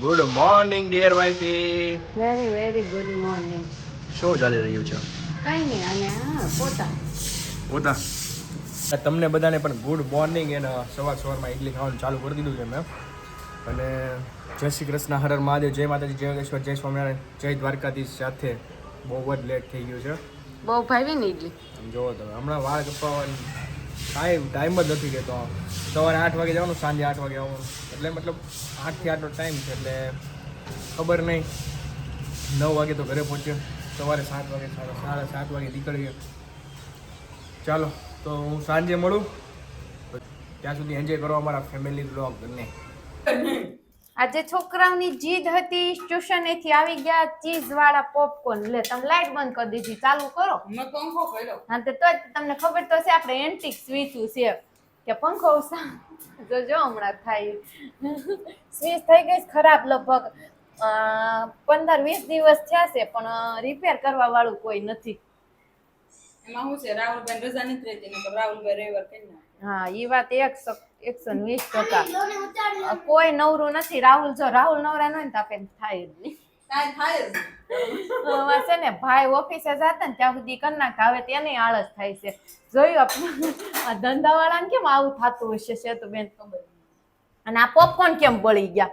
Good morning dear wifey very very good morning શું ચાલી રહ્યું છે? કઈ નહીં અને હા પોતા. પોતા. તમને બધાને પણ ગુડ મોર્નિંગ એને સવાર સવારમાં ઇડલી ખાવાનું ચાલુ કરી દીધું છે મેં અને જય શ્રી કૃષ્ણ હર મહાદેવ જય માતાજી જય યોગેશ્વર જય સ્વામિનારાયણ જય દ્વારકાધીશ સાથે બહુ જ લેટ થઈ ગયું છે. બહુ ભાવી ને ઇડલી જોવો તમે હમણાં વાળ કપાવવાની ટાઈમ ટાઈમ જ નથી કહેતો સવારે આઠ વાગે જવાનું, સાંજે આઠ વાગે આવવાનું. એટલે મતલબ આઠથી આઠનો ટાઈમ છે, એટલે ખબર નહીં. નવ વાગે તો ઘરે પહોંચ્યો સવારે સાત વાગે, સાડા સાડા સાત વાગે નીકળીએ. ચાલો, તો હું સાંજે મળું. ત્યાં સુધી એન્જોય કરો અમારા ફેમિલી બ્લોગ ને આજે છોકરાઓની જીદ હતી ટ્યુશનેથી આવી ગયા ચીઝ વાળા પોપકોર્ન લે તમે લાઈટ બંધ કરી દીધી. ચાલુ કરો. હા તે તો જ તમને ખબર તો છે આપણે એન્ટિક સ્વીચું છે. કે પંખો જો જો હમણાં થાય. સ્વિચ થઈ ગઈ ખરાબ લગભગ. પંદર વીસ દિવસ થયા છે પણ રિપેર કરવા વાળું કોઈ નથી. એમાં શું છે રાહુલભાઈ રજા નથી રહેતી રાહુલભાઈ રવિવાર કરી હા એ વાત એકસો એકસો ને વીસ ટકા કોઈ નવરું નથી. રાહુલ જો રાહુલ નવરા ન હોય ને તો આપણે થાય જ નહીં. છે ને ભાઈ ઓફિસે જતા ને ત્યાં સુધી કરી નાખતા હવે તેને આળસ થાય છે. જોયું આપણે? આ ધંધાવાળાને કેમ આવું થતું હશે છે તો બેન ખબર અને આ પોપકોર્ન કેમ બળી ગયા?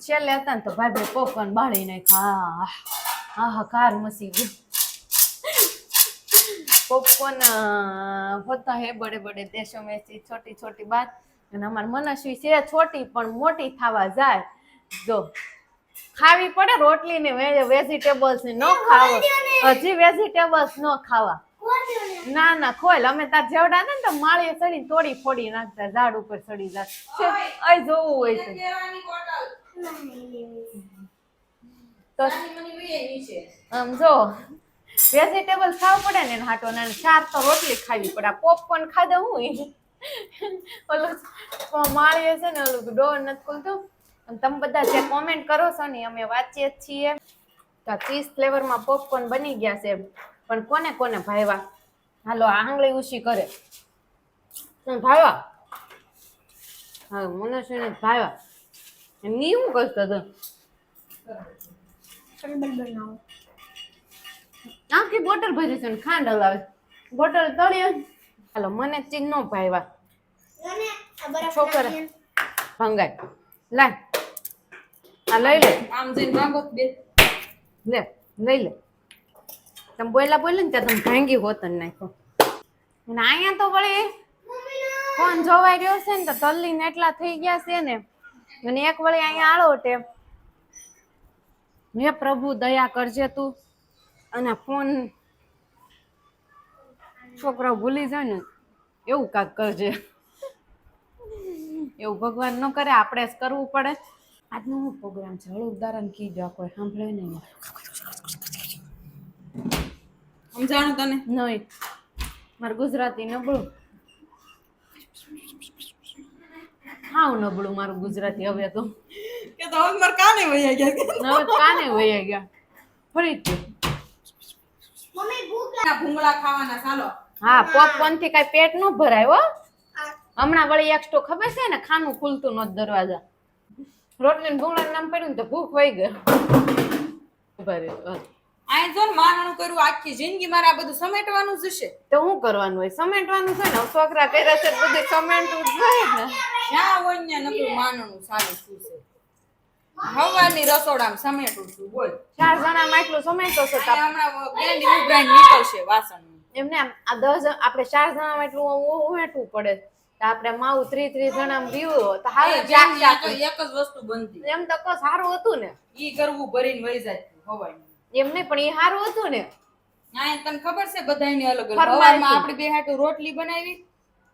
છેલ્લે હતા. ને તો ભાઈ ભાઈ પોપકોર્ન બાળી નાખ હા હા હા કાર મસી ગયું पॉपकॉर्न होता है बड़े बड़े देशों में से छोटी छोटी बात અને અમાર મનસ્વી છે છોટી પણ મોટી થવા જાય જો ખાવી પડે રોટલી ને વેજીટેબલ્સ ને ન ખાવા હજી વેજીટેબલ્સ ન ખાવા ના ના ખોલ અમે તાર જેવડા ને તો માળીએ ચડી તોડી ફોડી નાખતા ઝાડ ઉપર ચડી જાય અય જોવું હોય તો કેળાની બોટલ. તો નાની મની વીએ નીચે. આમ જો વેજીટેબલ ખાવ પડે ને હાટો ને ચાર તો રોટલી ખાવી પડે. પોપકોર્ન ખાધે હું ઓલું માળીએ છે ને ઓલું ડોર નથી ખુલતું. અને તમે બધા જે કોમેન્ટ કરો છો ને અમે વાંચીએ જ છીએ. તો ચીઝ ફ્લેવરમાં પોપકોર્ન બની ગયા છે. પણ કોને કોને ભાવ્યા? હાલો આંગળી ઉછી કરે. ભાઈવા હા, મનુષ્યને ભાઈવા ને હું કરતો હતો આખી બોટલ ભરી છે ને ખાંડ હલાવે. બોટલ તળીએ. હાલો મને ચીજ નો ભાઈવા છોકરા ભંગાય લાય. આ લઈ લે. આમ જઈને ભાગો બે. લે લઈ લે. તમે બોયલા બોલે ને ત્યાં તમે ભાંગી હોત ને નાખો અને અહીંયા તો વળી ફોન જોવાઈ રહ્યો છે ને તો તલ્લી ને એટલા થઈ ગયા છે ને. અને એક વળી અહીંયા આળો ટેપ હે પ્રભુ દયા કરજે તું. અને ફોન છોકરાઓ ભૂલી જાય ને એવું કાંક કરજે. એવું ભગવાન ન કરે આપણે જ કરવું પડે. આજનો હું પ્રોગ્રામ છે? હળુદારા ઉદાહરણ કીધું આ કોઈ સાંભળે નહીં. સમજાણું તને? નહીં. મારું ગુજરાતી નબળું. હાવ નબળું મારું ગુજરાતી હવે તો. કે તો હવે મારે કાને વહી ગયા? કે હવે કાને વહી ગયા? ફરીથી આ ભૂંગળા ખાવાના ચાલો. હા પોપકોર્નથી કઈ પેટ ન ભરાય હો. હમણાં વળી એક સ્ટો ખબર છે ને ખાનું ખુલતું નહોતું દરવાજા. રોટલી ભૂંગળા નામ પડ્યું ને તો ભૂખ વહી ગઈ. ભરે આય જો ને મારણું કર્યું આખી જિંદગી મારે આ બધું સમેટવાનું જ છે તો શું કરવાનું હોય? સમેટવાનું છે ને? છોકરા કર્યા છે બધું સમેટવું જ હોય ને. જ્યાં હોય ને નકરું માનણું સારું શું છે. હવાની રસોડામાં સમેટું છું બોલ. ચાર જણા એટલું સમેટો છે તા હમણાં ગેંડી ઉભરાઈને નીકળશે વાસણ એમને આ દસ આપણે ચાર જણા એટલું ઉમેટવું પડે. તો આપણે માવું ત્રી ત્રીસ જણા રહ્યું તો હારું જાક જાક એક જ વસ્તુ બનતી. એમ તો કો સારું હતું ને. ઈ કરવું ભરીને વહી જાય હવાઈ એમ નહીં પણ એ સારું હતું ને. હા તને ખબર છે બધાયની અલગ અલગ હવામાં આપણે બે હાટુ રોટલી બનાવી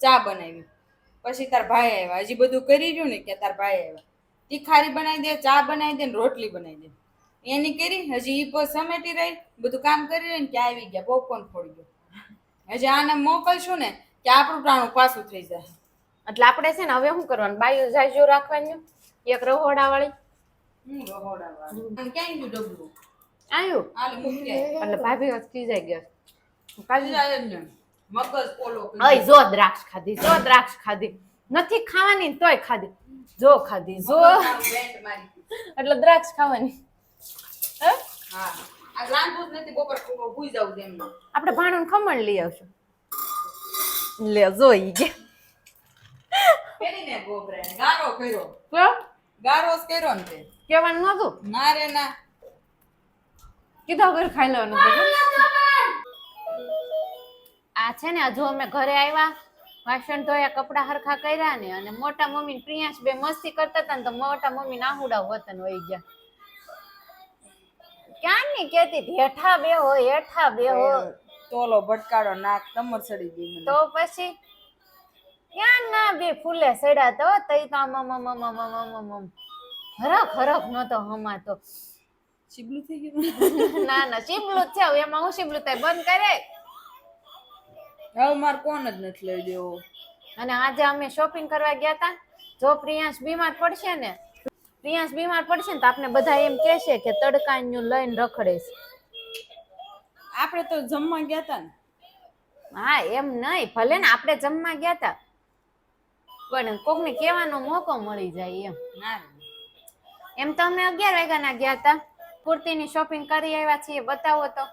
ચા બનાવી. પછી તાર ભાઈ આવ્યા. હજી બધું કરી રહ્યું ને કે તાર ભાઈ આવ્યા? તીખારી બનાવી દે ચા બનાવી દે ને રોટલી બનાવી દે. એની કરી હજી ઈ પર સમેટી રહી બધું કામ કરી રહી ને કે આવી ગયા પોપકોર્ન ફોડી ગયો. હજી આને મોકલશું ને કે આપણું પ્રાણું પાછું થઈ જાય. એટલે આપણે છે ને હવે શું કરવાનું? બાયું જાજો રાખવાની એક રહોડા વાળી રહોડાવાળા. આને ગયું ડબલું? આવ્યું. એટલે ભાભી હસકી જાય ગયા કાલે જાય જ ને. મગજ ઓલો અય જો દ્રાક્ષ ખાધી જો દ્રાક્ષ ખાધી. નથી ખાવાની તોય ખાધી. જો ખાધી જો. એટલે દ્રાક્ષ ખાવાની. આપણે ભાણું ખમણ લઈ આવશું. લે જોઈ ગયા ગારો કર્યો. ને તે. નતું ના રે ના. કીધા વગર ખાઈ લેવાનું આ છે ને હજુ અમે ઘરે આવ્યા વાસણ ધોયા કપડા હરખા કર્યા ને અને મોટા મમ્મી પ્રિયાંશ બે મસ્તી કરતા હતા ને તો મોટા મમ્મી નાહુડા વતન વહી ગયા. ક્યાં ની કેતી હેઠા બે હો હેઠા બે હો તોલો ભટકાડો નાક તમર ચડી ગઈ તો પછી ક્યાં ના બે ફૂલે સડ્યા તો? તઈ તો મમ મમ મમ મમ હરખ હરખ નતો હમાતો. શિબલું થઈ ગયું ના ના શિબલું થયા એમાં હું શિબલું થાય? બંધ કરે હવે મારે કોણ જ નથી લઈ દેવો અને આજે અમે શોપિંગ કરવા ગયા હતા જો પ્રિયાંશ બીમાર પડશે ને પ્રિયાંશ બીમાર પડશે ને તો આપણે બધા એમ કહેશે કે તડકાનું લઈને રખડે આપણે તો જમવા ગયા હતા ને. હા એમ નહીં ભલે ને આપણે જમવા ગયા હતા પણ કોકને કહેવાનો મોકો મળી જાય એમ. ના. એમ તો અમે અગિયાર વાગ્યાના ગયા હતા કુર્તીની શોપિંગ કરી આવ્યા છીએ બતાવો તો.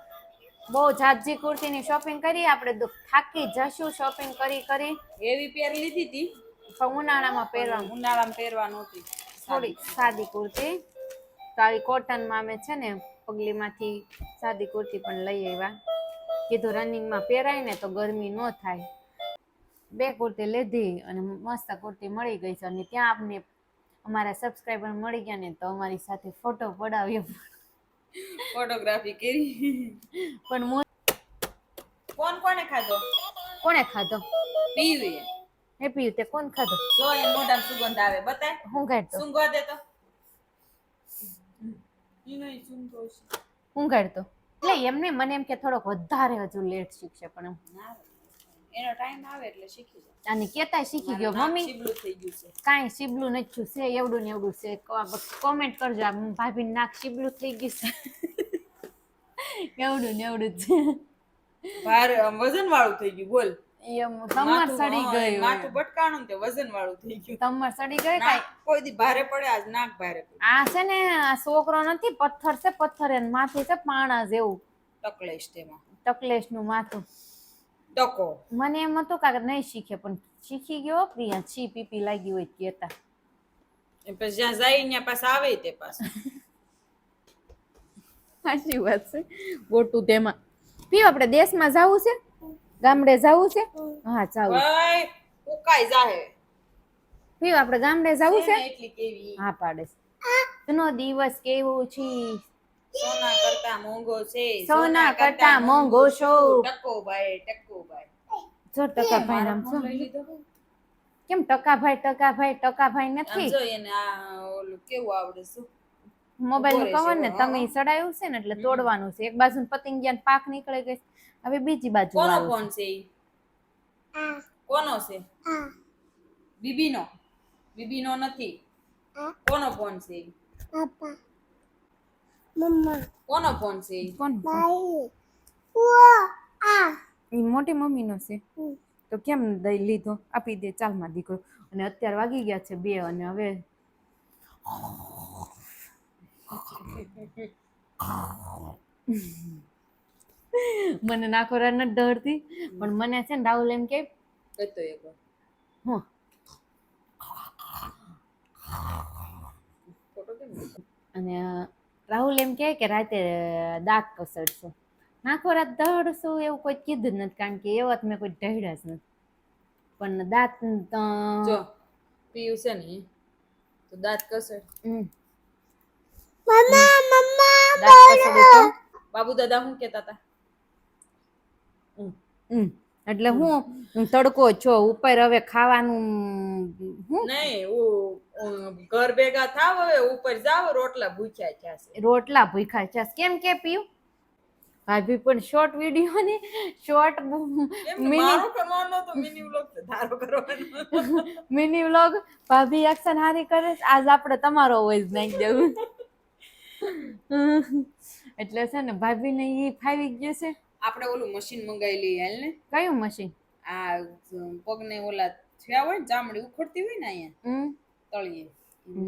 બહુ જાજી કુર્તીની શોપિંગ કરી આપણે થાકી જશું શોપિંગ કરી કરી. એવી પેર લીધી હતી. પણ ઉનાળામાં પહેરવાનું. ઉનાળામાં પહેરવાનું હતી થોડી સાદી કુર્તી. તો આવી કોટનમાં અમે છે ને પગલીમાંથી સાદી કુર્તી પણ લઈ આવ્યા. કીધું રનિંગમાં પહેરાય ને તો ગરમી ન થાય. બે કુર્તી લીધી અને મસ્ત કુર્તી મળી ગઈ છે. અને ત્યાં આપને અમારા સબસ્ક્રાઈબર મળી ગયા ને તો અમારી સાથે ફોટો પડાવ્યો. ફોટોગ્રાફી કરી. પણ મો- કોણ કોને ખાધો? કોણે ખાધો? પીવી. હેપી તે કોણ ખાધો? જો એ મોઢામાં સુગંધ આવે બતાય. હું કાઢતો. સુંગવા દે તો. ઈ નહીં છે. હું કાઢતો. એટલે એમને મને એમ કે થોડોક વધારે હજુ લેટ શીખશે પણ એમ. ના. એનો ટાઈમ આવે એટલે શીખી જાય. અને કેતાય શીખી ગયો મમ્મી? ચીબલું થઈ ગયું છે. કાંઈ શીબલું નથી થયું છે એવડું ને એવડું છે. કોમેન્ટ કરજો આ ભાભી નાક શીબલું થઈ ગયું છે. એવડું ને એવડું છે. ભારે વજન વાળું થઈ ગયું બોલ. એમ તમાર સડી ગયું માથું બટકાણું તે વજન વાળું થઈ ગયું. તમાર સડી ગયું કાઈ? કોઈ દી ભારે પડે આજ નાક ભારે આ છે ને આ છોકરો નથી પથ્થર છે પથ્થર એને માથું છે પાણા જેવું. તકલેશ તેમાં તકલેશનું માથું. ટકો મને એમ હતું કે નહીં શીખે પણ શીખી ગયો પ્રિયા છી પીપી લાગી હોય તો કેતા પછી જ્યાં જાય ત્યાં પાછા આવે તે પાછા. સાચી વાત છે. ગોટું તેમાં. પીઓ આપણે દેશમાં જવું છે? ગામડે જવું છે? હા જવું ઉકાઈ જાહે. પીઓ આપણે ગામડે જવું છે એટલી કેવી. હા પાડે છે. નો દિવસ કેવો છે? સોના કરતા મોંઘો છે સોના કરતા મોંઘો છો. ટકો ભાઈ ટકો ભાઈ જો ટકા ભાઈ નામ છો. કેમ ટકા ભાઈ ટકા ભાઈ ટકા ભાઈ નથી? જો એને આ ઓલું કેવું આવડે શું મોબાઈલનું કવર ને તમે સડાયું છે ને એટલે તોડવાનું છે. એક બાજુ પતંગ ગયા પાક નીકળી ગઈ. હવે બીજી બાજુ કોનો ફોન છે. ઈ? કોનો છે? બીબીનો. બીબીનો નથી. કોનો ફોન છે ઈ? કોનો ફોન છે? ઈ મોટી મમ્મી નો છે તો કેમ દઈ લીધો? આપી દે ચાલમાં દીકરો. અને અત્યારે વાગી ગયા છે બે અને હવે મને નાખોરા નથી ડરતી. પણ મને છે ને રાહુલ એમ કે કહેતો એક હું? અને રાહુલ એમ કહે કે રાતે દાંત કસડશો નાખો રાત દહડશું એવું કોઈ કીધું જ નથી કારણ કે એવા મેં કોઈ ઢળ્યા જ નથી. પણ દાંત તો- જો પીયું છે ને તો દાંત કસડ હમ. દાંત કસડું બાબુ દાદા શું કેતા હતા? હમ. એટલે હું તડકો છો. ઉપર હવે ખાવાનું હું? નહીં ઘર ભેગા થાવ હવે ઉપર જાવ રોટલા ભૂખ્યા છે રોટલા ભૂખ્યા છે કેમ કે પીયું? ભાભી પણ શોર્ટ વીડિયો ને શોર્ટ મિની વ્લોગ ભાભી એક્શન હારી કરે આજ આપણે તમારો વોઇસ નાખી દેવું. એટલે છે ને ભાભીને ઈ ફાવી ગયું છે. આપણે ઓલું મશીન મંગાવી લઈએ હાલ ને? કયું મશીન આ પગને ઓલા થયા હોય ને ચામડી ઉખડતી હોય ને અહીંયા તળીએ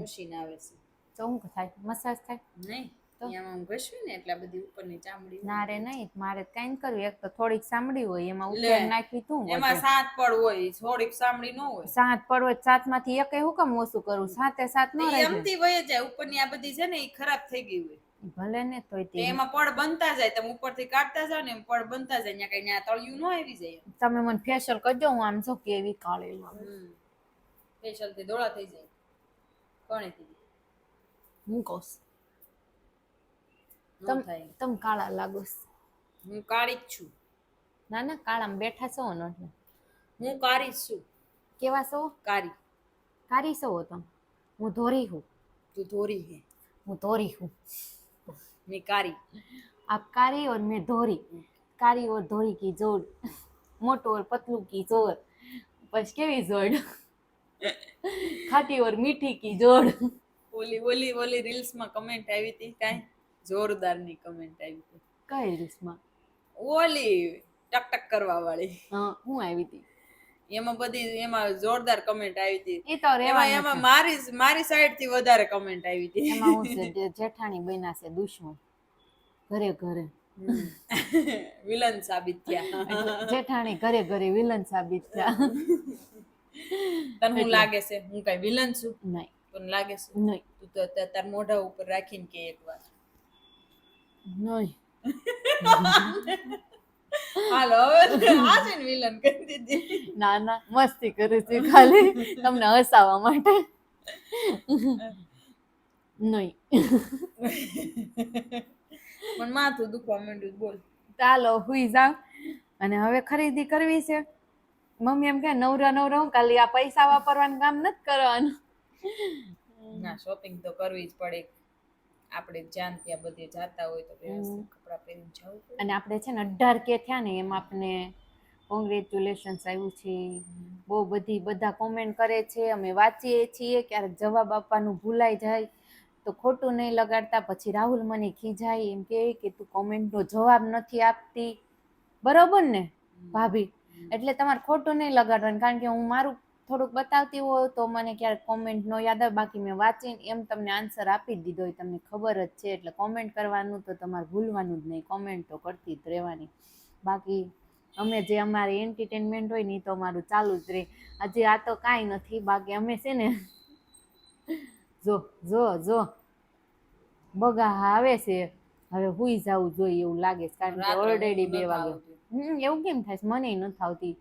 મશીન આવે છે. તો શું થાય? મસાજ થાય? નહીં આમ ઘસવી ને એટલે બધી ઉપરની ચામડી હોય. ના રે નહીં. મારે કાંઈ કર્યું એક તો થોડીક સાંભળી હોય એમાં ઉપર નાખી તું એમાં સાત પડ હોય થોડીક ચામડી નો હોય. સાત પડવો સાતમાંથી એક હું કેમ ઓછું કરું? સાતે સાત ન રહે એમથી વહી જાય. ઉપરની આ બધી છે ને એ ખરાબ થઈ ગઈ હોય. ભલે ને તોય તો એમાં પડ બનતા જાય તમે ઉપરથી કાઢતા જાવ ને એમ પડ બનતા જાય ત્યાં કઈ ત્યાં તળિયું ન આવી જાય તમે મને ફેશિયલ કરજો હું આમ જો કેવી કાળી લાગુ. ફેશિયલથી ધોળા થઈ જાય. કોણે કીધું હું કહું તમ તમ કાળા લાગો હું કાળી જ છું. ના ના કાળામાં બેઠા છો ને એટલે. હું કાળી જ છું. કેવા છો? કાળી. કારી છો તમે? હું ધોરી હું તું ધોરી હે. હું ધોરી હું મેં કાળી आप कारी और मैं धोरी कारी और धोरी की जोड़ मोटो और पतलू की जोड़ बस केवी जोड़ खाटी और मीठी की જોડ ઓલી ઓલી ઓલી રીલ્સ માં કમેન્ટ આવી હતી કાંઈ જોરદાર ની કમેન્ટ આવી હતી કઈ રીસમાં ઓલી ટક ટક કરવા વાળી હા હું આવી હતી એમાં બધી એમાં જોરદાર કમેન્ટ આવી હતી. એ તો એમાં એમાં મારી મારી સાઈડથી વધારે કમેન્ટ આવી હતી. એમાં હું જેઠાણી બન્યા છે દુશ્મન. ઘરે ઘરે. વિલન સાબિત થયા. જેઠાણી ઘરે ઘરે વિલન સાબિત થયા. તને હું લાગે છે? હું કઈ વિલન છું? નહીં. તને લાગે છે? નહીં. તું તો ત- તાર મોઢા ઉપર રાખીને કે એકવાર. નહીં. હાલો હવે આ છે ને વિલન કરી દીધી. ના ના મસ્તી કરે છે ખાલી. તમને હસાવવા માટે. નહીં. પણ માથું દુખવા માંડ્યું બોલ. ચાલો હુઈ જાવ અને હવે ખરીદી કરવી છે. મમ્મી એમ કે નવરા નવરા હું ખાલી આ પૈસા વાપરવાનું કામ નથી કરવાનું. ના શોપિંગ તો કરવી જ પડે. આપણે જ્યાં ત્યાં બધે જાતા હોય તો વ્યવસ્થિત કપડાં પહેરીને જવું અને આપણે છે ને અઢાર કે થયા ને એમાં આપણે કોંગ્રેચ્યુલેશન્સ આવ્યું છે. બહુ બધી બધા કોમેન્ટ કરે છે અમે વાંચીએ છીએ ક્યારેક જવાબ આપવાનું ભૂલાઈ જાય. તો ખોટું નહીં લગાડતા પછી રાહુલ મને ખીજાય એમ કહે કે તું કોમેન્ટનો જવાબ નથી આપતી. બરોબર ને ભાભી? એટલે તમારે ખોટું નહીં લગાડવાનું કારણ કે હું મારું થોડુંક બતાવતી હોય તો મને ક્યારેક કોમેન્ટ નો યાદ આવે બાકી મેં વાંચીને એમ તમને આન્સર આપી જ દીધો હોય. તમને ખબર જ છે. એટલે કોમેન્ટ કરવાનું તો તમારે ભૂલવાનું જ નહીં. કોમેન્ટ તો કરતી જ રહેવાની. બાકી અમે જે અમારે એન્ટરટેનમેન્ટ હોય ને એ તો અમારું ચાલુ જ રહે. હજી આ તો કાંઈ નથી. બાકી અમે છે ને જો જો જો. બગા આવે છે. હવે હુઈ જવું જોઈએ એવું લાગે છે. કારણ કે ઓલરેડી બે વાગે. હમ એવું કેમ થાય મને નથી આવતી.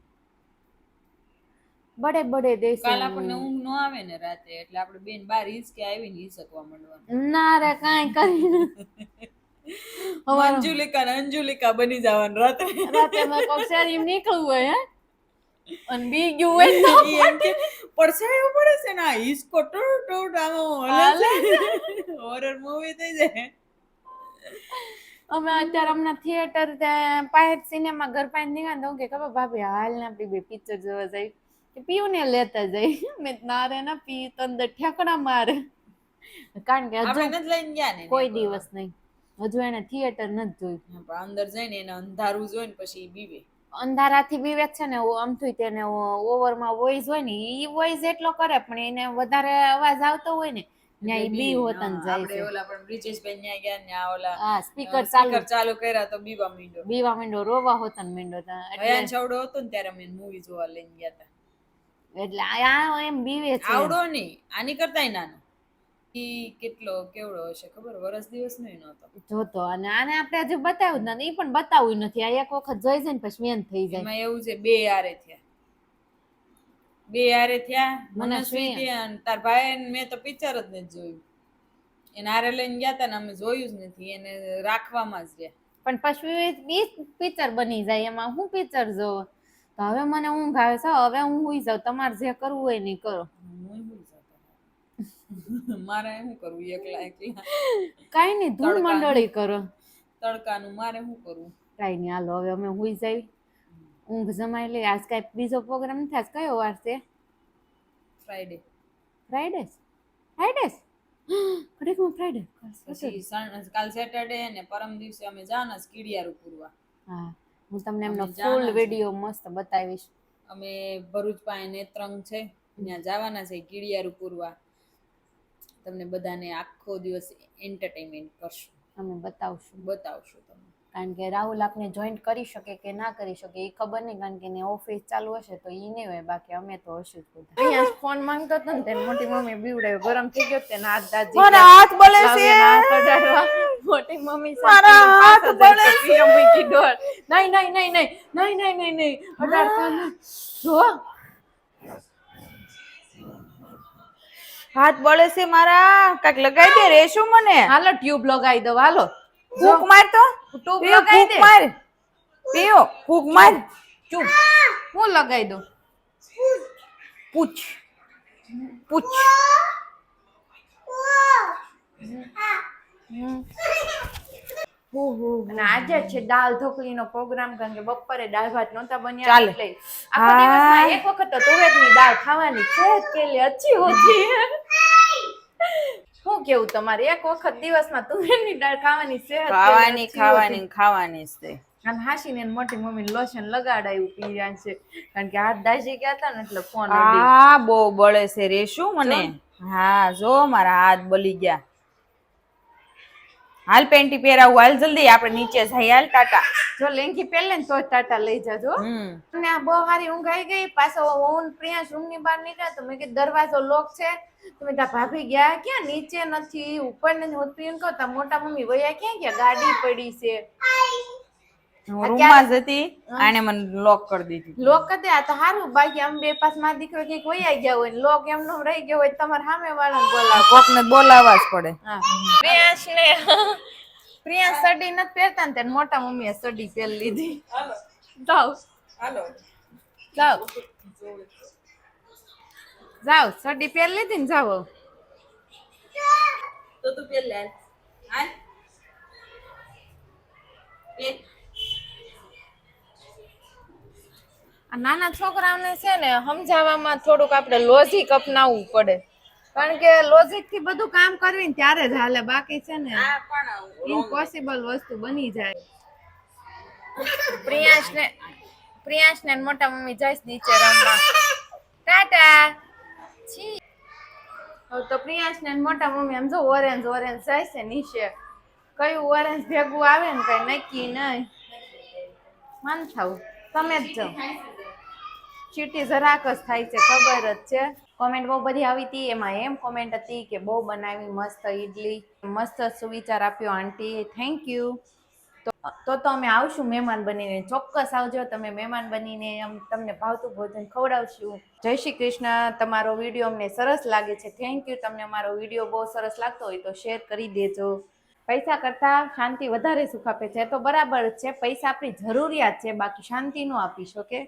બડે બડે દેશ કાલ આપણને ઊંઘ ન આવે ને રાતે એટલે આપણે બેન બાર હિંચકે આવીને હિંચકવા માંડવાનું. ના રે કાંઈ કરી અંજુલિકા અંજુલિકા બની જવાનું રાતે રાતે મેં કોક નીકળવું હોય હે? અને બી ગયું હોય તો એમ કે પડે છે ના આ હિસકો ટુર ટુર હલે હોરર મૂવી થઈ જાય. અમે અત્યારે હમણાં થિયેટર પાયટ સિનેમા ઘર પાસે નીકળ્યા તો કે ખબર? ભાભી હાલ ને આપણી બે પિક્ચર જોવા જાય. કે પીયું ને લેતા જાય મેં ના રે ના પી તો અંદર ઠેકડા મારે. કારણ કે હજુ લઈને ગયા ને કોઈ દિવસ નહીં. હજુ એને થિયેટર નથી જોયું. પણ અંદર જઈને એને અંધારું જોઈને પછી ઈ બીવે. અંધારાથી બીવે છે ને આમથું તેને ઓવરમાં વોઇસ હોય ને ઈ વોઇસ એટલો કરે પણ એને વધારે અવાજ આવતો હોય ને ત્યાં બી હોતન જાય આપણે ઓલા પણ બ્રિજેશભાઈ ન્યાય ગયા ને આ ઓલા હા સ્પીકર ચાલુ. ચાલુ કર્યા તો બીવા મીંડો. બીવા મીંડો રોવા હોતન મીંડો તા ભયાન એટલે છવડો હતો ને ત્યારે અમે મૂવી જોવા લઈને ગયા હતા એટલે આ એમ બીવે છે આવડો નહીં. આની કરતાય નાનો. ઈ કેટલો કેવડો હશે ખબર? વરસ દિવસ નો નહોતો. જોતો અને આને આપણે હજુ બતાવ્યું જ નથી ઈ પણ બતાવ્યું નથી. આ એક વખત જોઈ જાય ને પછી મેન થઈ જાય. એમાં એવું છે બે આરે થયા. બે આરે થયા મને મનસ્વી અને તાર ભાઈ મેં તો પિક્ચર જ નથી જોયું. એને આરે લઈને ગયા તા ને અમે જોયું જ નથી. એને રાખવામાં જ રહ્યા. પણ પછી ઈ પિક્ચર બની જાય એમાં. હું પિક્ચર જોવો તો હવે મને ઊંઘ આવે છે. હવે હું હુઈ જાઉં. તમારે જે કરવું હોય નહીં કરો. મારે શું કરવું? એકલા એકલા. કાંઈ નહીં ધૂળ મંડળી કરો. તડકાનું મારે શું કરવું? કાઈ નહીં હાલો હવે અમે હુઈ જાય ઊંઘ જમાઈ લઈ આજ કાંઈ બીજો પ્રોગ્રામ નથી. આજ કયો વાર છે? ફ્રાઈડે ફ્રાઈડે ફ્રાઈડે ખરેખર ફ્રાઈડે પછી કાલ સેટરડે ને પરમ દિવસે અમે જાના કીડિયારું પૂરવા. હા. હું તમને એમનો ફૂલ વીડિયો મસ્ત બતાવીશ. અમે ભરૂચ પાસે નેત્રંગ છે. ત્યાં જવાના છે કીડિયારું પૂરવા. તમને બધાને આખો દિવસ એન્ટરટેનમેન્ટ કરશું. અમે બતાવશું. બતાવશું તમને. કારણ કે રાહુલ આપને જોઈન્ટ કરી શકે કે ના કરી શકે એ ખબર નહીં કારણ કે એને ઓફિસ ચાલુ હશે તો એ નહીં હોય બાકી અમે તો હશું જ બધા. અહીંયા ફોન માંગતો હતો ને તેને મોટી મમ્મી બીવડાવ્યો ગરમ થઈ ગયો તેને હાથ દાજી મારા હાથ બળે છે. મોટી મમ્મી મારા હાથ બળે પીએમ મૂકી દોડ. નહીં નહીં નહીં નહીં નહીં નહીં નહીં નહીં. અડાડતા જો. હાથ બળે છે મારા. કાક લગાઈ દે રેશું મને. હાલો ટ્યુબ લગાવી દો હાલો. ફૂક માર તો. ટ્યુબ પીઓ લગાવી દે. માર. પીઓ. ફૂક માર. ચૂપ. હું લગાવી દઉં? પૂછ. પૂછ. અને આજે છે દાળ ઢોકળીનો પ્રોગ્રામ કારણ કે બપોરે દાળ ભાત નહોતા બન્યા એટલે આખો દિવસમાં એક વખત તો તુવેરની દાળ ખાવાની છે કે અચ્છી હોતી શું કેવું તમારે? એક વખત દિવસમાં તુવેરની દાળ ખાવાની છે ખાવાની ખાવાની ખાવાની છે અને હાસીને મોટી મમ્મી લોશન લગાડાયું પીર્યા છે. કારણ કે હાથ દાજી ગયા હતા ને એટલે ફોન હા બહુ બળે છે રેશું મને? હા જો મારા હાથ બળી ગયા. હાલ પેન્ટી પહેરાવું હાલ જલ્દી આપણે નીચે જઈએ. હાલ ટાટા. જો લેંગી પહેરલે ને તો ટાટા લઈ જાજો. અને આ બહુ સારી ઊંઘ આવી ગઈ. પાછો હું પ્રિયાંશ રૂમની બહાર નીકળ્યા તો મેં કે દરવાજો લોક છે. તો મેં ત્યાં ભાભી ગયા ક્યાં? નીચે નથી. ઉપર ને હું પ્રિયંક કહું મોટા મમ્મી વયા ક્યાં ગયા? ગાડી પડી છે. રૂમમાં જતી આને મને લોક કરી દીધી. લોક કદે આ તો સારું બાકી આમ બે પાસમાં દીકરો ક્યાંક વયા ગયા હોય ને લોક એમનો રહી ગયો હોય તમારે સામે વાળાને બોલાવ. કોક ને બોલાવવા જ પડે. હા. પ્રિયાંશ ને પ્રિયાંશ સડી નથી પહેરતા ને તેને મોટા મમ્મીએ સડી પહેરી લીધી. જાઓ. જાવ જાવ સડી પહેરી લીધી ને જાઓ. તો તું પેલા હાલ આ નાના છોકરાઓને છે ને સમજાવવામાં થોડુંક આપણે લોજિક અપનાવવું પડે. કારણ કે લોજિકથી બધું કામ કરવી ને ત્યારે જ હાલે. બાકી છે ને ઇમ્પોસિબલ વસ્તુ બની જાય. પ્રિયાંશ ને પ્રિયાંશ ને મોટા મમ્મી જઈશ નીચે રમવા. ટાટા! છી. હવે તો પ્રિયાંશ ને મોટા મમ્મી આમ જો ઓરેન્જ ઓરેન્જ જાય છે નીચે. કયું ઓરેન્જ ભેગું આવે ને કઈ નક્કી નહીં. માન થવું. તમે જ જાઓ. ચીટી જરાક જ થાય છે, ખબર જ છે. કોમેન્ટ બહુ બધી આવી હતી, એમાં એમ કોમેન્ટ હતી કે બહુ બનાવી, મસ્ત ઈડલી, મસ્ત સુવિચાર આપ્યો આંટી. થેન્ક યુ તો તો અમે આવશું મહેમાન બનીને, ચોક્કસ આવજો તમે મહેમાન બનીને તમને ભાવતું ભોજન ખવડાવશું. જય શ્રી કૃષ્ણ. તમારો વીડિયો અમને સરસ લાગે છે. થેન્ક યુ તમને અમારો વીડિયો બહુ સરસ લાગતો હોય તો શેર કરી દેજો. પૈસા કરતાં શાંતિ વધારે સુખ આપે છે. તો બરાબર છે. પૈસા આપણી જરૂરિયાત છે. બાકી શાંતિ નો આપી શકે.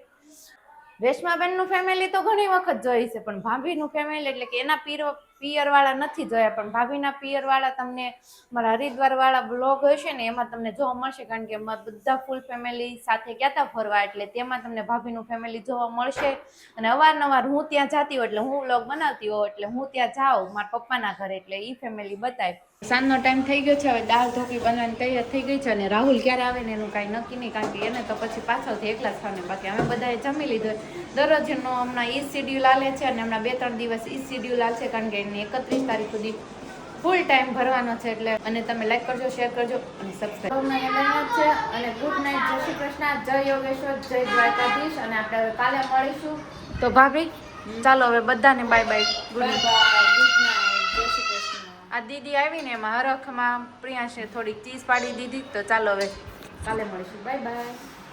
રેશમાબેનનું ફેમિલી તો ઘણી વખત જોઈ છે પણ ભાભીનું ફેમિલી એટલે કે એના પીર પિયર વાળા નથી જોયા, પણ ભાભીના પિયર વાળા તમને, મારા હરિદ્વાર વાળા બ્લોગ હશે ને, એમાં તમને જોવા મળશે, કારણ કે એમાં બધા ફૂલ ફેમિલી સાથે ગયા હતા ફરવા, એટલે તેમાં તમને ભાભીનું ફેમિલી જોવા મળશે. અને અવારનવાર હું ત્યાં જાતી હોઉં એટલે હું બ્લોગ બનાવતી હોઉં, એટલે હું ત્યાં જાઉં, મારા પપ્પાના ઘરે, એટલે એ ફેમિલી બતાવે સાંજનો ટાઈમ થઈ ગયો છે, હવે દાળ ઢોકળી બનાવવાની તૈયાર થઈ ગઈ છે, અને રાહુલ ક્યારે આવે ને એનું કાંઈ નક્કી નહીં, કારણ કે એને તો પછી પાછળથી એકલા જ બાકી અમે બધાએ જમી લીધું. દરરોજનો હમણાં ઈ શિડ્યુલ આલે છે, અને હમણાં બે ત્રણ દિવસ ઈ શિડ્યુલ આલશે, કારણ કે એને એકત્રીસ તારીખ સુધી ફૂલ ટાઈમ ભરવાનો છે એટલે અને તમે લાઈક કરજો શેર કરજો અને સબસ્ક્રાઈબ છે અને ગુડ નાઇટ જય શ્રી કૃષ્ણ. જય યોગેશ્વર જય દ્વારકાધીશ અને આપણે હવે કાલે મળીશું. તો ભાભી ચાલો હવે બધાને બાય બાય ગુડ નાઇટ આ દીદી આવીને એમાં હરખમાં પ્રિયાંશે થોડીક ચીઝ પાડી દીધી તો ચાલો હવે કાલે મળીશું. Bye bye